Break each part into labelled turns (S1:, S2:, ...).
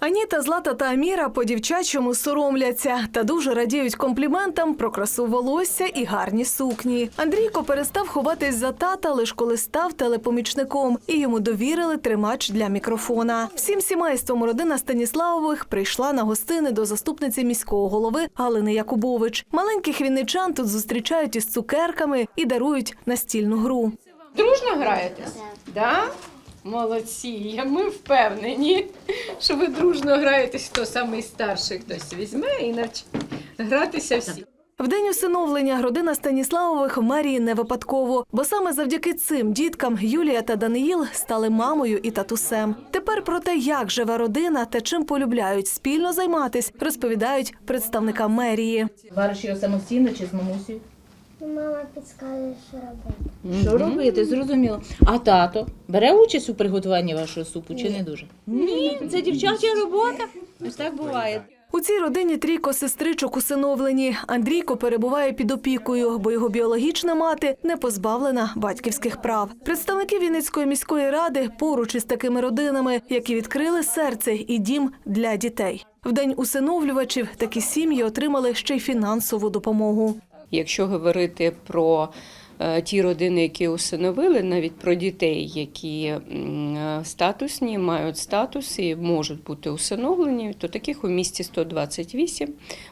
S1: Аніта, Злата та Аміра по дівчачому соромляться та дуже радіють компліментам про красу волосся і гарні сукні. Андрійко перестав ховатись за тата, лиш коли став телепомічником, і йому довірили тримач для мікрофона. Всім сімейством родина Станіславових прийшла на гостини до заступниці міського голови Галини Якубович. Маленьких вінничан тут зустрічають із цукерками і дарують настільну гру.
S2: Дружно граєте? Да. Молодці, Я- ми впевнені, що ви дружно граєтесь, хто самий старший хтось візьме і навчить гратися всі.
S1: В день усиновлення родина Станіславових в мерії не випадково, бо саме завдяки цим діткам Юлія та Даниїл стали мамою і татусем. Тепер про те, як живе родина та чим полюбляють спільно займатись, розповідають представникам мерії.
S3: Вариш його самостійно чи з мамусею?
S4: Мама підказує, що робити.
S3: Що робити, зрозуміло. А тато бере участь у приготуванні вашого супу чи не дуже? Ні, це дівчача робота. Ось так буває.
S1: У цій родині трійко сестричок усиновлені. Андрійко перебуває під опікою, бо його біологічна мати не позбавлена батьківських прав. Представники Вінницької міської ради поруч із такими родинами, які відкрили серце і дім для дітей. В день усиновлювачів такі сім'ї отримали ще й фінансову допомогу.
S2: Якщо говорити про е, ті родини, які усиновили, навіть про дітей, які е, статусні, мають статус і можуть бути усиновлені, то таких у місті 128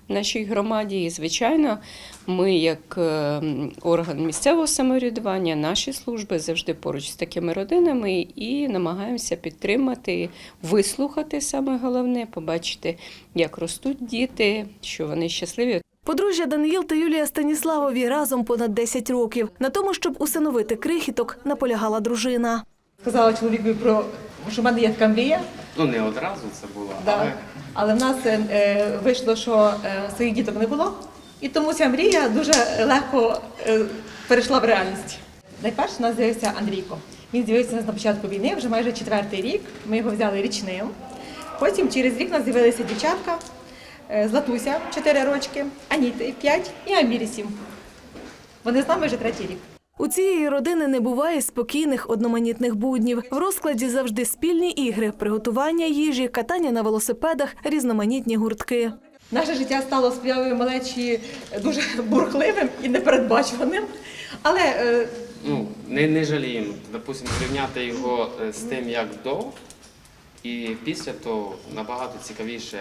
S2: в нашій громаді. І, звичайно, ми, як е, орган місцевого самоврядування, наші служби завжди поруч з такими родинами і намагаємося підтримати, вислухати саме головне, побачити, як ростуть діти, що вони щасливі.
S1: Подружжя Даниїл та Юлія Станіславові разом понад 10 років. На тому, щоб усиновити крихіток, наполягала дружина.
S5: Сказала чоловікові про що в мене є така мрія,
S6: Ну, не одразу це було,
S5: да.
S6: але
S5: але в нас е, е, вийшло, що е, своїх діток не було, і тому ця мрія дуже легко е, перейшла в реальність. Найперше у нас з'явився Андрійко. Він з'явився на початку війни, вже майже четвертий рік. Ми його взяли річним. Потім через рік у нас з'явилися дівчатка, Златуся 4 рочки, Аніти 5 і Амірі 7. Вони з нами вже третій рік.
S1: У цієї родини не буває спокійних одноманітних буднів. В розкладі завжди спільні ігри, приготування їжі, катання на велосипедах, різноманітні гуртки.
S5: Наше життя стало з появою малечі дуже бурхливим і непередбачуваним. Але е,
S6: ну, не, не жаліємо. Допустимо, зрівняти його е, з тим, як до, і після того набагато цікавіше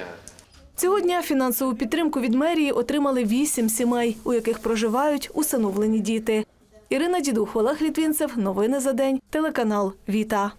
S1: Цього дня фінансову підтримку від мерії отримали вісім сімей, у яких проживають усиновлені діти. Ірина Дідух, Олег Літвінцев. Новини за день. Телеканал Віта.